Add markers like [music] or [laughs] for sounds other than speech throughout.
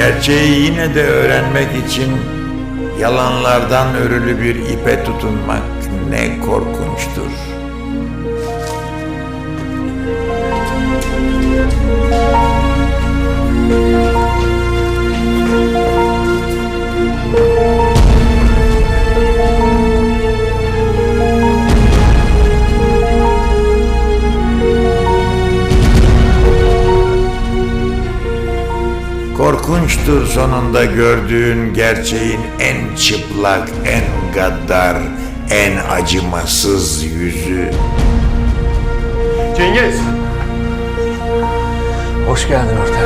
Gerçeği yine de öğrenmek için yalanlardan örülü bir ipe tutunmak ne korkunçtur. Korkunçtur sonunda gördüğün gerçeğin en çıplak, en gaddar, en acımasız yüzü. Cengiz! Hoş geldin ortak.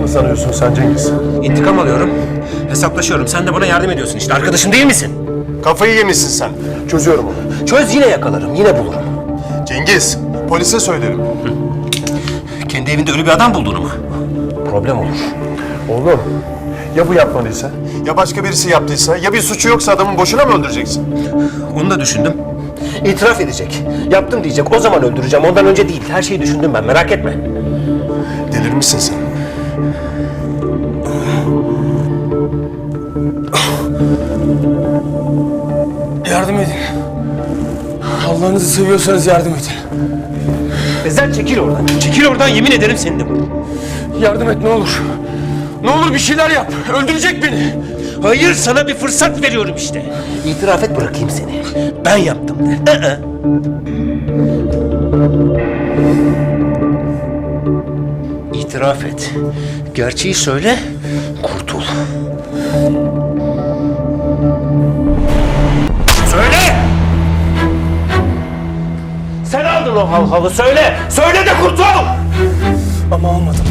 Ne sanıyorsun sen Cengiz? İntikam alıyorum. Hesaplaşıyorum. Sen de bana yardım ediyorsun işte. Arkadaşım değil misin? Kafayı yemişsin sen. Çözüyorum onu. Çöz yine yakalarım. Yine bulurum. Cengiz, polise söylerim. Kendi evinde ölü bir adam bulduğunu mu? Problem olur. Oğlum, ya bu yapmadıysa? Ya başka birisi yaptıysa? Ya bir suçu yoksa adamı boşuna mı öldüreceksin? Onu da düşündüm. İtiraf edecek. Yaptım diyecek. O zaman öldüreceğim. Ondan önce değil. Her şeyi düşündüm ben. Merak etme. Delirmişsin sen. Yardım edin. Allah'ınızı seviyorsanız yardım edin. Ezel çekil oradan. Çekil oradan. Yemin ederim seni de bulurum. Yardım et ne olur. Ne olur bir şeyler yap. Öldürecek beni. Hayır sana bir fırsat veriyorum işte. İtiraf et bırakayım seni. Ben yaptım de. Ee. İtiraf et. Gerçeği söyle, kurtul. Aldın o hav havı söyle. Söyle de kurtul! Ama almadım.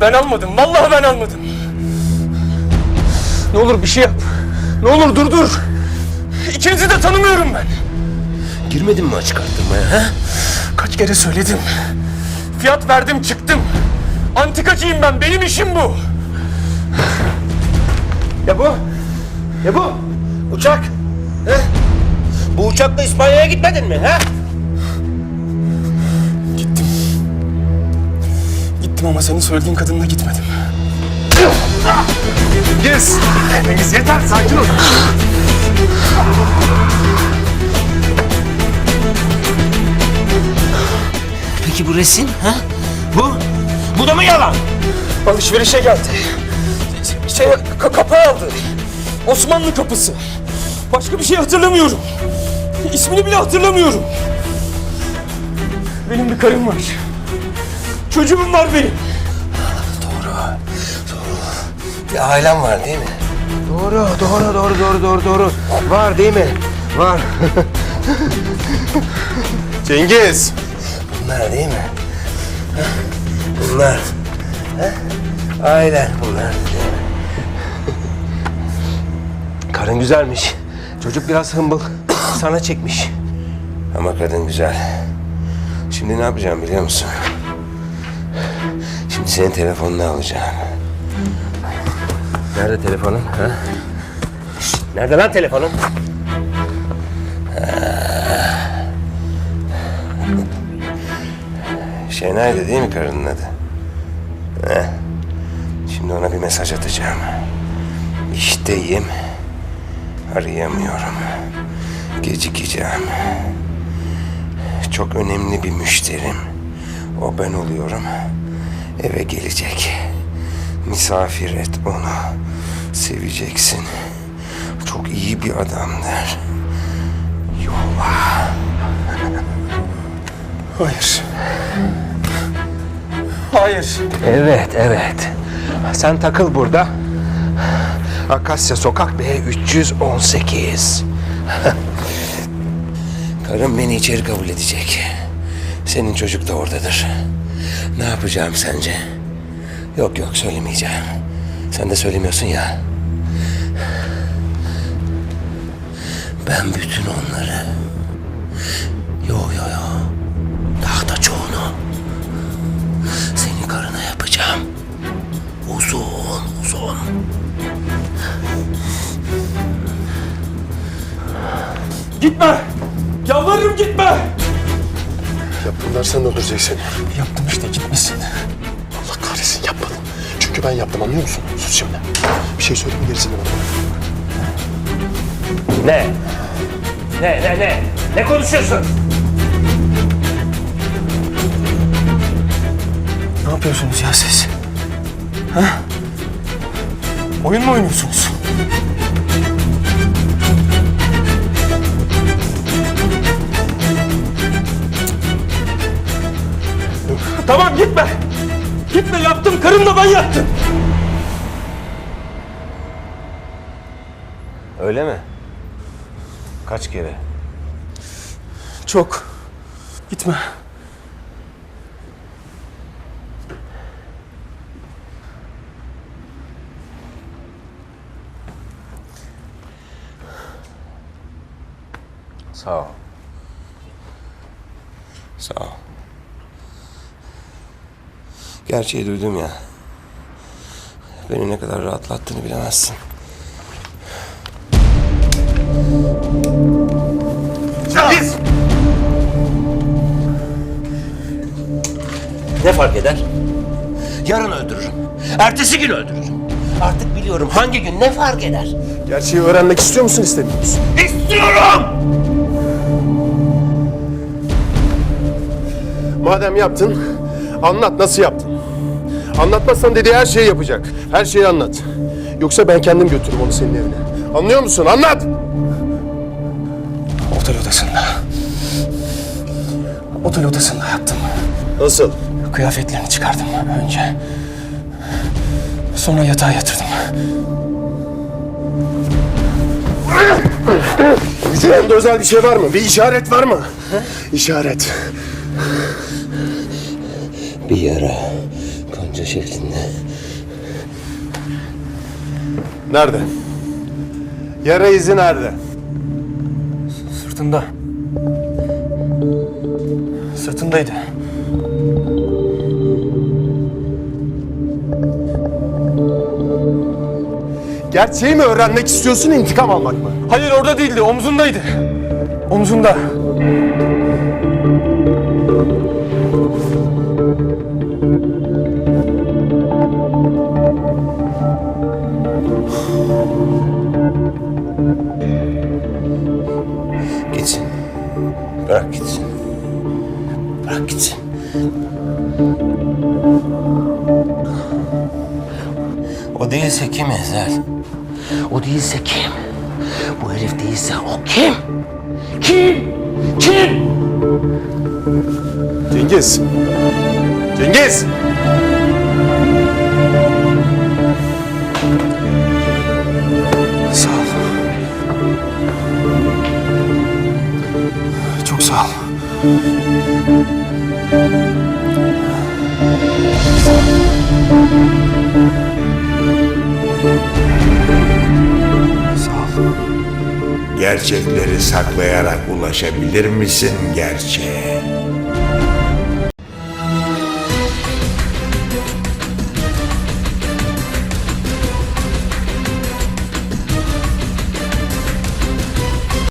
Ben almadım. Vallahi ben almadım. Ne olur bir şey yap. Ne olur durdur. İkinizi de tanımıyorum ben. Girmedin mi açık arttırmaya ha? Kaç kere söyledim. Fiyat verdim çıktım. Antikacıyım ben. Benim işim bu. Ya bu? Ya bu? Uçak? He? Bu uçakla İspanya'ya gitmedin mi? He? Gittim ama senin söylediğin kadınla gitmedim. Cengiz! Cengiz yeter, sakin ol. Peki bu resim? Ha? Bu? Bu da mı yalan? Alışverişe geldi. Şey, ka- kapı aldı. Osmanlı kapısı. Başka bir şey hatırlamıyorum. İsmini bile hatırlamıyorum. Benim bir karım var. Çocuğum var benim. Bir ailem var değil mi? Doğru, doğru, doğru, doğru, doğru, doğru. Var değil mi? Var. [laughs] Cengiz! Bunlar değil mi? Bunlar. Ailen bunlar değil mi? Karın güzelmiş. Çocuk biraz hımbıl. Sana çekmiş. Ama kadın güzel. Şimdi ne yapacağım biliyor musun? Şimdi senin telefonunu alacağım. Nerede telefonun? Ha? Nerede lan telefonun? Şenay'dı değil mi karının adı? Heh. Şimdi ona bir mesaj atacağım. İşteyim. Arayamıyorum. Gecikeceğim. Çok önemli bir müşterim. O ben oluyorum. Eve gelecek. Misafir et onu. Seveceksin. Çok iyi bir adamdır. Yolla. Hayır. Hayır. Evet, evet. Sen takıl burada. Akasya Sokak B 318. [laughs] Karım beni içeri kabul edecek. Senin çocuk da oradadır. Ne yapacağım sence? Yok yok söylemeyeceğim. Sen de söylemiyorsun ya. Ben bütün onları... Yo yo yo. Daha da çoğunu seni karına yapacağım. Uzun uzun. Gitme. Yalvarırım gitme. Yaptımlar sen de öldürecek seni. Yaptım işte gitmesin. Allah kahretsin yapmadım. Çünkü ben yaptım anlıyor musun? Sus şimdi. Bir şey söyleyeyim gerisini bana. Ne? Ne ne ne? Ne konuşuyorsun? Ne yapıyorsunuz ya siz? Ha? Oyun mu oynuyorsunuz? Karımla ben yattım. Öyle mi? Kaç kere? Çok. Gitme. Sağ ol. Sağ ol. Gerçeği duydum ya. Beni ne kadar rahatlattığını bilemezsin. Cengiz! Ne fark eder? Yarın öldürürüm. Ertesi gün öldürürüm. Artık biliyorum hangi gün ne fark eder? Gerçeği öğrenmek istiyor musun istemiyor musun? İstiyorum! Madem yaptın, anlat nasıl yaptın? Anlatmazsan dediği her şeyi yapacak. Her şeyi anlat. Yoksa ben kendim götürürüm onu senin evine. Anlıyor musun? Anlat! Otel odasında. Otel odasında yattım. Nasıl? Kıyafetlerini çıkardım önce. Sonra yatağa yatırdım. Vücudunda özel bir şey var mı? Bir işaret var mı? İşaret. Bir yara. Kanca şeklinde. Nerede? Yara izi nerede? Sırtında. Sırtındaydı. Gerçeği mi öğrenmek istiyorsun, intikam almak mı? Hayır orada değildi, omzundaydı. Omzunda. Bırak gitsin. Bırak gitsin. O değilse kim Ezel? O değilse kim? Bu herif değilse o kim? Kim? Kim? Cengiz! Cengiz! Gerçekleri saklayarak ulaşabilir misin gerçeğe?